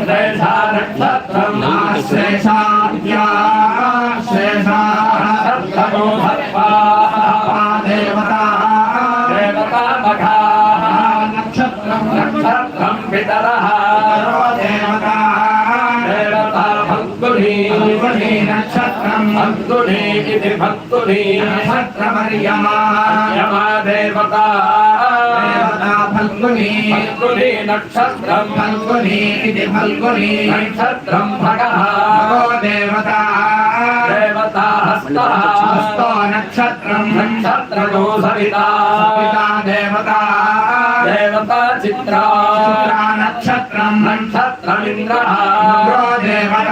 श्रेषा नक्षत्रम् श्रेषाद्या నక్షత్రం భక్తుని ఇది భక్తుని నక్షత్రమర్యమా దేవత ఫల్గుని ఫల్గుని నక్షత్రం ఫల్గుని ఇది ఫల్గుని నక్షత్రం భగ దేవత దేవత హస్త నక్షత్రం నక్షత్రో సవితా దేవత దేవత చిత్ర నక్షత్రం నక్షత్రమింద్ర దేవత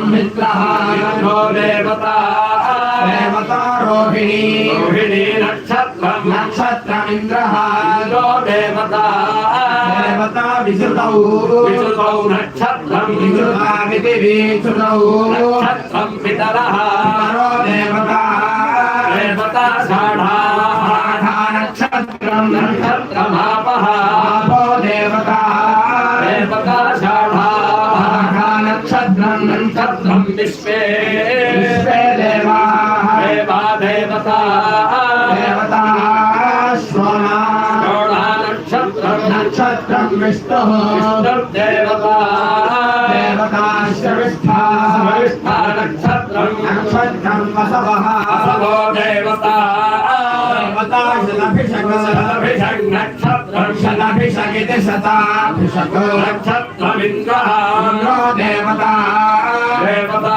मित्रः यो देवता देवता रोहिणी रोहिणी नक्षत्रम् नक्षत्रमिन्द्रः यो देवता देवता विसृतौ विश्रुतौ नक्षत्रम् विसृतामिति विसृतौ नक्षत्रम् पितरः विश्वे विश्वे देवाः देवा देवता देवता श्रोणा श्रोणा नक्षत्रम् नक्षत्रं विष्णुः विष्णुर्देवता देवता श्रविष्ठा वरिष्ठा नक्षत्रम् नक्षत्रं वसवः असवो देवता देवता शतभिषक् शतभिषङ् नक्षत्रम् शतभिषगिति शताभिषक् नक्षत्रमिन्द्रः इन्द्रो देवता देवता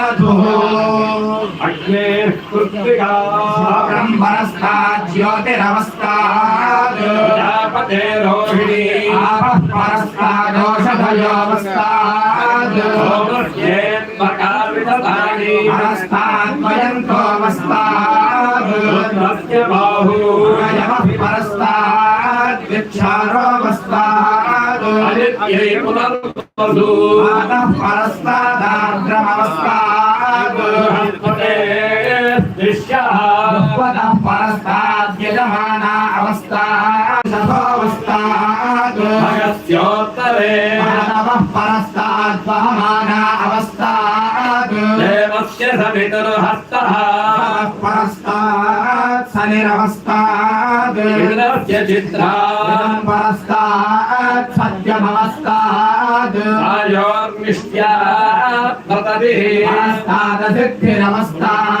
अदधुरित्यदधुः अग्नेः कृत्तिका ब्रह्मणस्तात् ज्योतिरवस्तात् प्रजापते रोहिणी आपः परस्तादोषधयोऽवस्तात् सोमर्येन्मकाविदधानि परस्ताद्वयन्तोऽवस्तात् रुद्रस्य बाहु यमः परस्तात् विक्षारोऽवस्तात् आदित्यै पुनर्वसु मातः తపదః పరస్తాద్యజమాన అవస్థావస్థాత్ భగస్యోత్తరే మానవః పరస్తాద్ వహమాన అవస్థాత్ దేవస్య సవితుర్హస్తః పరస్తాత్ శనిరవస్థాత్ ఇంద్రస్య చిత్రాత్ పరస్తాత్ సత్యమవస్థాత్ ఆయోర్మిష్ట్యా ప్రతభిః పరస్తాదసిద్ధిరవస్థాత్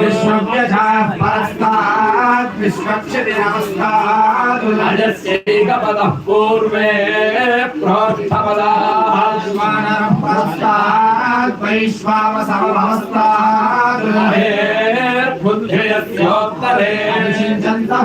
विश्वव्यजाः परस्तात् विश्वक्षतिरवस्तात् अजस्यैकपदः पूर्वे प्रोष्ठपदाः आत्मानः परस्तात् वैश्वावसमवस्तात् बुद्धियस्योत्तरे अभिषिञ्चन्तः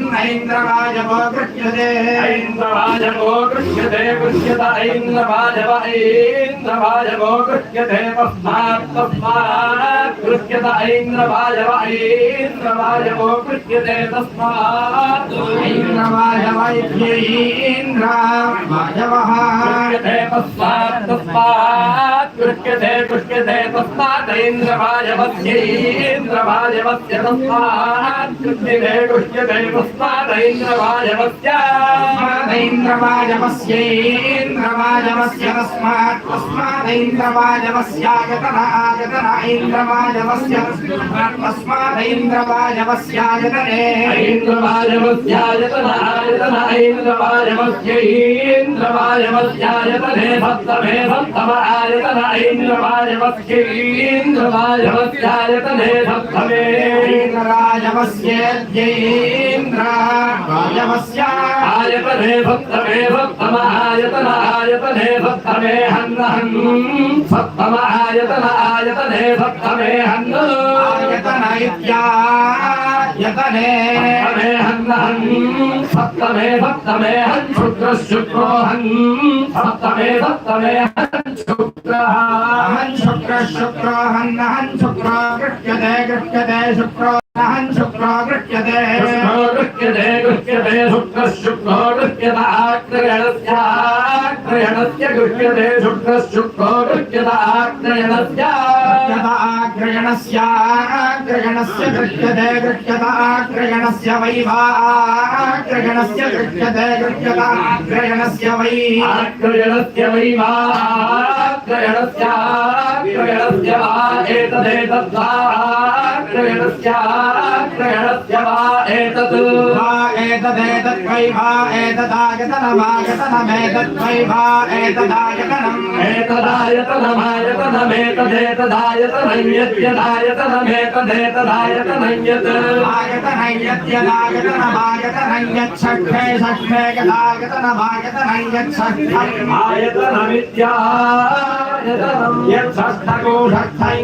पश्चाद्यन्ते देवा अदधुः नैन्द्रवायव ऐन्द्रवायवस्तस्मिद्युस्तस्मिन्नैन्द्रवायवो गृह्यते गृह्यत ऐन्द्रवायवस्तस्मिद्युस्तस्मिन्नैन्द्रवायवो गृह्यते ऐन्द्रवाजवो गृह्यते गृह्यत ऐन्द्रवाजव ऐन्द्रवाजवो गृह्यते तस्मात् तस्मात् गृह्यत ऐन्द्रवाजव ऐन्द्रवाजवो गृह्यते तस्मात् ऐन्द्रवायवैद्यैन्द्रवायवः गृह्यते तस्मात् तस्मात् गृह्यते गृह्यते तस्मात् ऐन्द्रवाजवस्यैन्द्रवाजवस्य तस्मात् गृह्यते गृह्यते तस्मात् ऐन्द्रवाजवस्य तस्मादैन्द्रवायवस्यैन्द्रवायवस्य तस्मात् तस्मादैन्द्रवायवस्यायतन आयतन ऐन्द्रवायवस्य तस्मात् तस्मादैन्द्रवायवस्यायतने ऐन्द्रवाजवस्यायतन आयतन ఐంద్రవాయమస్యైంద్రవాయమస్యాయతనే సప్తమే సప్తమ ఆయతన ఐంద్రవాయమస్యైంద్రవాయమస్యాయతనే సప్తమే ఇంద్రరాజమస్యేంద్రరాజమస్య ఆయతనే సప్తమే సప్తమ ఆయతన ఆయతనే సప్తమే హన్న హన్ సప్తమ ఆయతన ఆయతనే సప్తమే హన్ను ఆయతన ఇత్యాయతనే. सप्तमे सप्तमे हन् शुक्र शुक्रो हन्। सप्तमे सप्तमे हन् शुक्रः अहं शुक्र शुक्रो हन्नहं शुक्रो गृह्यते गृह्यते शुक्रो अहं शुक्रो गृह्यते। शुक्रो गृह्यते गृह्यते शुक्र शुक्रो गृह्यत आक्रयणस्य आक्रयणस्य गृह्यते शुक्र शुक्रो गृह्यत आक्रयणस्य ग्रहणस्याग्रहणस्य गृह्यते गृह्यताग्रहणस्य वैवाग्रहणस्य गृह्यते गृह्यताग्रहणस्य वै आक्रयणस्य वै वा आक्रयणस्य आक्रयणस्य वा एतदेतद्वा आक्रयणस्य आक्रयणस्य वा एतत् वा एतदेतद्वै वा एतदागतनमागतनमेतद्वै वा एतदागतनम् एतदायतनमायतनमेतदेतदायतनं यद्यदायतनमेतदेतदायतनं यत् आगतनयत्यदागतनमागतनं यच्छक्रे शक्रे गदागतनमागतनं यच्छक्रम् आयतनमित्यायतनं यत्षष्ठकोषस्थं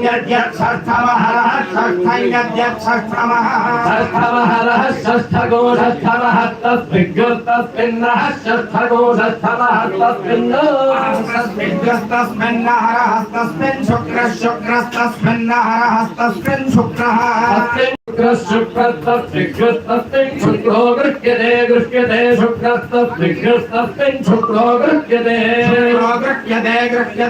यद्यच्छर्थमहरः षष्ठं यद्यच्छर्थमः षष्ठमहरः षष्ठकोषस्थमः तस्मिग्रस्तस्मिन्नः षष्ठकोषस्थमः तस्मिन् हस्तस्मिन् शुक्रः शुक्रस्तस्मिन् हस्तस्मिन् शुक्रः शुक्रस्तस्मिग्रस्तस्मिन् शुक्रो गृह्यते गृह्यते शुक्रस्तस्मिग्रस्तस्मिन् शुक्रो गृह्यते शुक्रो गृह्यते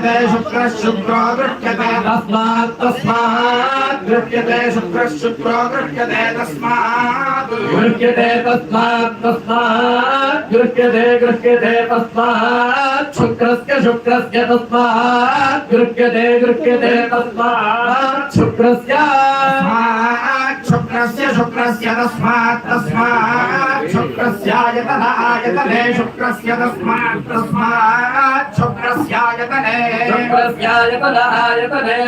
गृह्यते शुक्रः शुक्रो गृह्यते तस्मात् तस्मात् गृह्यते शुक्रः शुक्रो गृह्यते तस्मात् गृह्यते तस्मात् तस्मात् गृह्यते गृह्यते तस्मात् शुक्रस्य शुक्रस्य तस्मात् गृह्यते गृह्यते तस्मात् शुक्रस्य तस्मात् शुक्रस्य शुक्रस्य तस्मात् तस्मात् शुक्रस्यायतन आयतने शुक्रस्य तस्मात् तस्मात् शुक्रस्यायतने शुक्रस्यायतन आयतने